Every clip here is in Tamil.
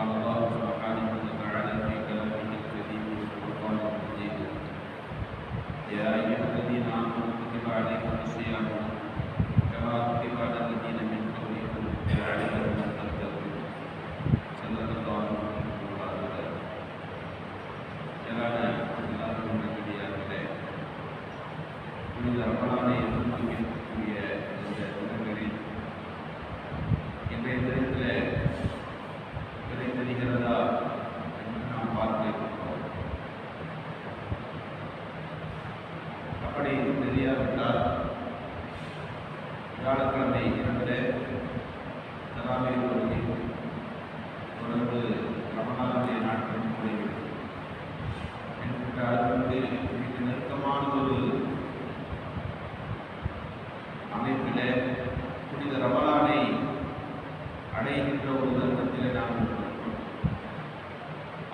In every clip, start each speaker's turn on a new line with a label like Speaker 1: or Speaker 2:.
Speaker 1: قال الله سبحانه وتعالى في كلامه الكريم والفرقان المجيد. يا أيها الذين آمنوا كتب عليكم الصيام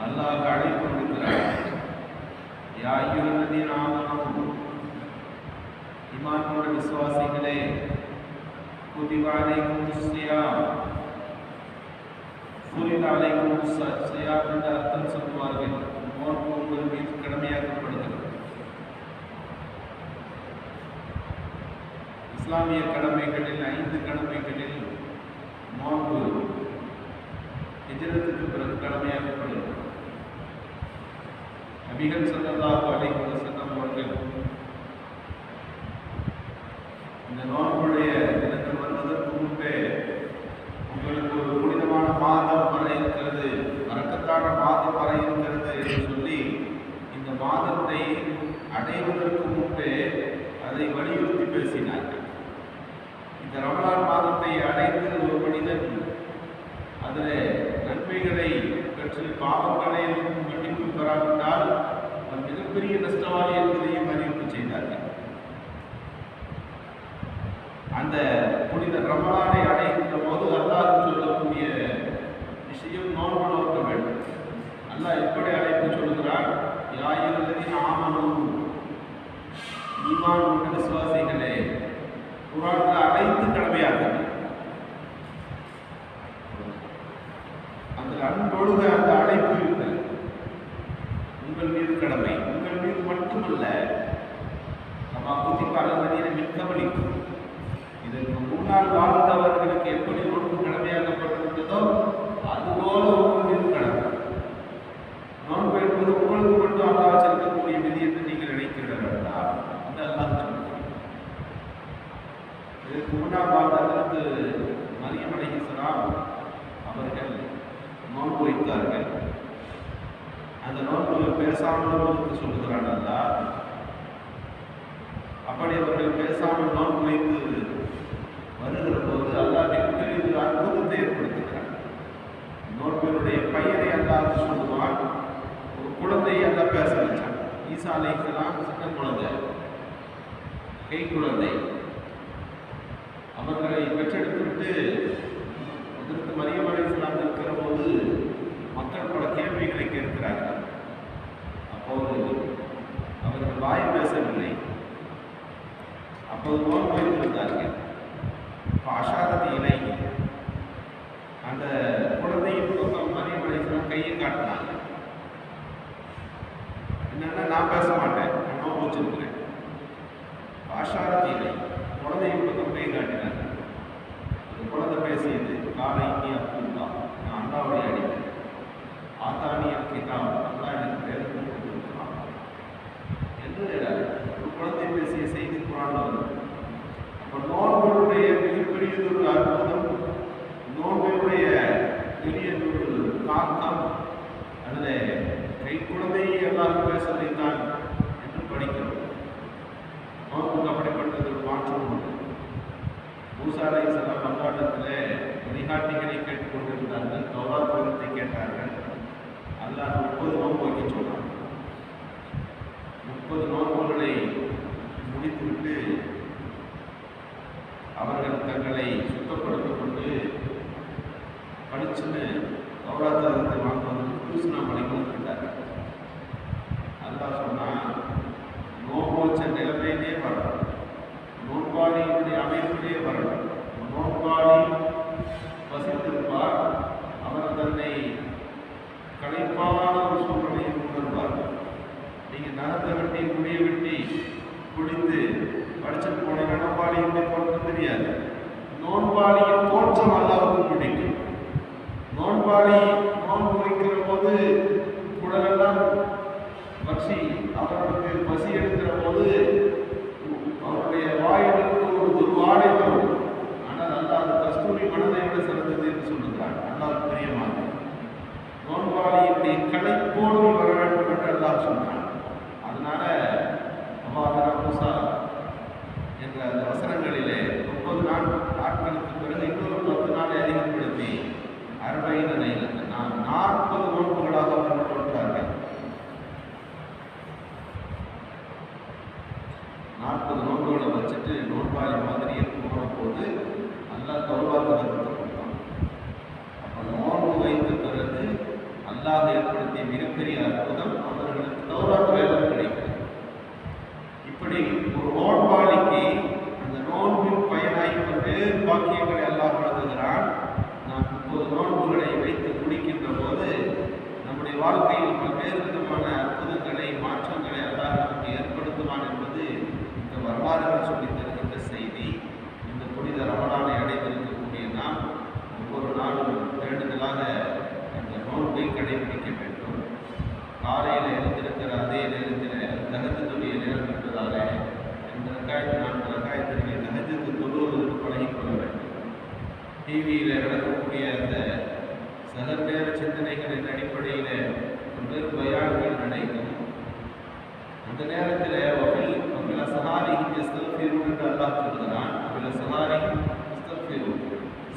Speaker 1: அல்லாஹ் அழைப்பு விடுக்கிறார் யாயுள்ளதின் ஆமனம் இமானோட விசுவாசிகளே குதிவாலைக்கும் சியாம் சூரியனாலைக்கும் சியாம் என்று அர்த்தம் சொல்லுவார்கள். நோன்பு உங்கள் மீது கடமையாக்கப்படுகிறது. இஸ்லாமிய கடமைகளில் ஐந்து கடமைகளில் நோன்பு எதிரத்துக்கு பிறகு கடமையாக்கப்படுகிறது. நபிகள் சல்லல்லாஹு அலைஹி வஸல்லம் அவர்கள். இந்த நோன்புடைய தினத்தில் வருவதற்கு முன்பே உங்களுக்கு ஒரு புனிதமான மாதம் வர இருக்கிறது வரக்கத்தான மாதம் வர இருக்கிறது என்று சொல்லி இந்த மாதத்தை அடைவதற்கு முன்பே அதை வலியுறுத்தி பேசினார்கள். இந்த ரமலான் மாதத்தை அடைந்து ஒரு மனிதன். அதில் நன்மைகளை பெற்று பாவங்களை மன்னிப்பு பெறாவிட்டால் அவன் மிகப்பெரிய நஷ்டவாளி என்பதையும் அறிவிப்பு செய்தார்கள். அந்த புனித ரமலானை அடைகின்ற போது அல்லாஹ் சொல்லக்கூடிய விஷயம் நோன்பு நோக்க வேண்டும் அல்லாஹ் எப்படி அழைப்பு சொல்கிறார் யாயிரத்தின் ஆமனும் ஈமான் விசுவாசிகளே குரான்கள் அனைத்து கடமையாகிறது அந்த அன்பொழுது அந்த அழைப்பு இருக்கிறது உங்கள் மீது கடமை உங்கள் மீது மட்டுமல்ல நம்ம புத்திப்பாளர் மிக்கவளிக்கும். இதற்கு முன்னால் வாழ்ந்தவர்களுக்கு எப்படி நோன்பு கடமையாக்கப்பட்டிருந்ததோ அதுபோல உங்கள் மீது கடமை. நோன்பு என்பது உங்களுக்கு மட்டும் அல்லா வச்சிருக்கக்கூடிய விதி என்று நீங்கள் நினைக்கிற வேண்டாம் அந்த அல்லாஹ் இதற்கு முன்னால் வாழ்ந்தவர்களுக்கு மரியம் அலைஹிஸ்ஸலாம் அவர்கள் நோன்பு வைத்தார்கள் அந்த நோன்பு பேசாமல் சொல்லுகிறான் அப்படி அவர்கள் பேசாமல் நோன்பு வைத்து வருகிற போது அல்லாஹ் மிகப்பெரிய ஒரு அற்புதத்தை ஏற்படுத்துகிறார் நோன்பினுடைய பையனை அல்லாஹ் சொல்லுவான் ஒரு குழந்தையை அல்லாஹ் பேச வச்சான். ஈசா அலைக்கலாம் சின்ன குழந்தை கை குழந்தை. அவர்களை பெற்றெடுத்து விட்டு அதற்கு மரியம் அலைஹிஸ்ஸலாம் இருக்கிற போது மக்களோட கேள்விகளை கேட்கிறார்கள். அப்போது அவர்கள் வாய் பேசவில்லை. அப்போது நோய் வைத்திருந்தார்கள் பாஷாரதி இலை அந்த குழந்தையின் பக்கம் மரியம் கையை காட்டினாங்க என்னன்னா நான் பேச மாட்டேன் நான் நோன்பு வச்சிருக்கிறேன் பாஷாரதி இலை குழந்தையின் பக்கம் கை காட்டினாங்க அந்த குழந்தை பேசியது காலை இனி அப்துல்லா நான் அண்ணாவுடைய அடிமை ஆத்தானிய கிதாப் அல்லா எனக்கு வேறு கொடுத்துருக்கிறான் என்று ஒரு குழந்தை பேசிய செய்தி குரான் வருது அப்போ நோன்புடைய பெரியதொரு அற்புதம் நோன்புடைய பெரியதொரு தாக்கம் அதில் கை குழந்தையை எல்லாரும் பேச வைத்தான் என்று படிக்கிறோம். நோன்புக்கு அப்படிப்பட்டது ஒரு மாற்றம் உண்டு. மூசாலை செல்லம் பல்லாட்டத்தில் வழிகாட்டிகளை கேட்டுக்கொண்டிருந்தார்கள் கௌரா களைப்பான ஒரு சூழ்நிலையை உணர்வார்கள் நீங்க நகத்தை வெட்டி குடியை வெட்டி குடித்து படிச்சுட்டு போன நோன்பாளியுடைய தோற்றம் தெரியாது. நோன்பாளியின் தோற்றம் அல்லாவுக்கு பிடிக்கும். நோன்பாளி நோன்பு வைக்கிற போது குடலெல்லாம் வச்சு அவர்களுக்கு நாற்பது நோன்புகளை வச்சுட்டு நோன்பாளி மாதிரி போன போது நல்லா தௌராத்து கொடுத்தான் அப்போ நோன்பு வைத்த பிறகு அல்லாஹ் ஏற்படுத்திய மிகப்பெரிய அற்புதம் அவர்களுக்கு தௌராத்து வேலை கிடைக்கிறது இப்படி ஒரு நோன்பாளிக்கு அந்த நோன்பின் பயனாய் பல்வேறு பாக்கியங்களை அல்லாஹ் வழங்குகிறான் நாம் முப்பது நோன்புகளை வைத்து குடிக்கின்ற போது நம்முடைய வாழ்க்கையில் பல்வேறு விதமான அற்புதங்களை மாற்றங்களை அல்லாஹ் நமக்கு ஏற்படுத்துவான் என்பது இந்த வரலாறுகள் சொல்லித் தருகின்ற செய்தி இந்த புனித ரமணானை அடைந்திருக்கக்கூடிய நாம் ஒவ்வொரு நாளும் வேண்டுதலாக அந்த நோன்பை கடைபிடிக்க வேண்டும் காலையில் எழுந்திருக்கிற அதே நேரத்தில் தகஜத்துடைய நேரம் என்பதாலே இந்த ரக்காயத்து நான்கு ரக்காயத்திற்கு தகஜத்து தொழுவதற்கு பழகிக்கொள்ள வேண்டும் டிவியில் நடக்கக்கூடிய அந்த சகநேர சிந்தனைகளின் அடிப்படையில் பல்வேறு பயான்கள் நடைபெறும் அந்த நேரத்தில் வபில் வபில சஹாரி எஸ்தல்ஃபிரூன் என்று அல்லாஹ் சொல்கிறான் வபில சஹாரி எஸ்தல்ஃபிரூன்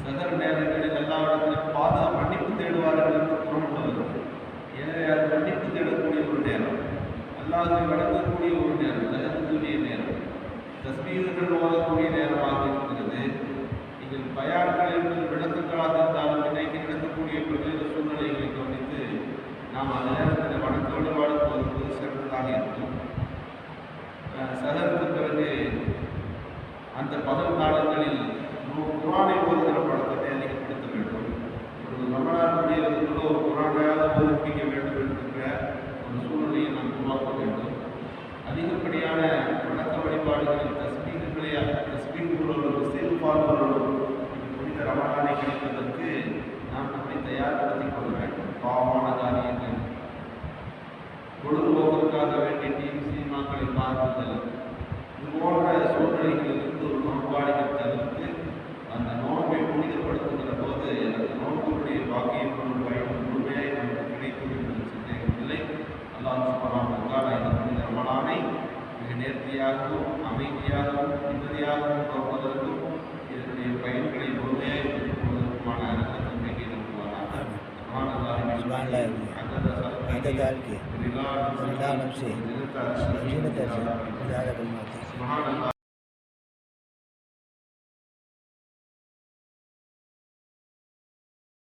Speaker 1: சகர் நேரங்களில் எல்லாவிடத்திலும் பாதா மன்னிப்பு தேடுவார்கள் என்று கூறப்பட்டது எனவே அது மன்னிப்பு தேடக்கூடிய ஒரு நேரம். அல்லாஹை வழங்கக்கூடிய ஒரு நேரம். தகத்துடைய நேரம். தஸ்மீர்கள் ஓதக்கூடிய நேரமாக இருக்கிறது நீங்கள் பயான்கள் என்பது விளக்கங்களாக இருந்தாலும் இன்றைக்கு நடக்கக்கூடிய பல்வேறு சூழ்நிலைகளை கவனித்து நாம் அந்த நேரத்தில் வணக்கோடு வாழ்த்துவது சிறந்ததாக இருக்கும். அஹ் சகருக்கு பிறகு அந்த பகல் காலங்களில் கிடைப்பதற்கு நாம் நம்மை தயார்படுத்திக் கொள்ள வேண்டும் பாவமான காரியங்கள் பொழுதுபோக்கிற்காக வேண்டிய டிவி சினிமாக்களை பார்க்குதல் இது போன்ற சூழ்நிலைகளிலிருந்து
Speaker 2: मान लाए हुए हैं इंतकाल के से से
Speaker 1: ज़्यादा बनवाते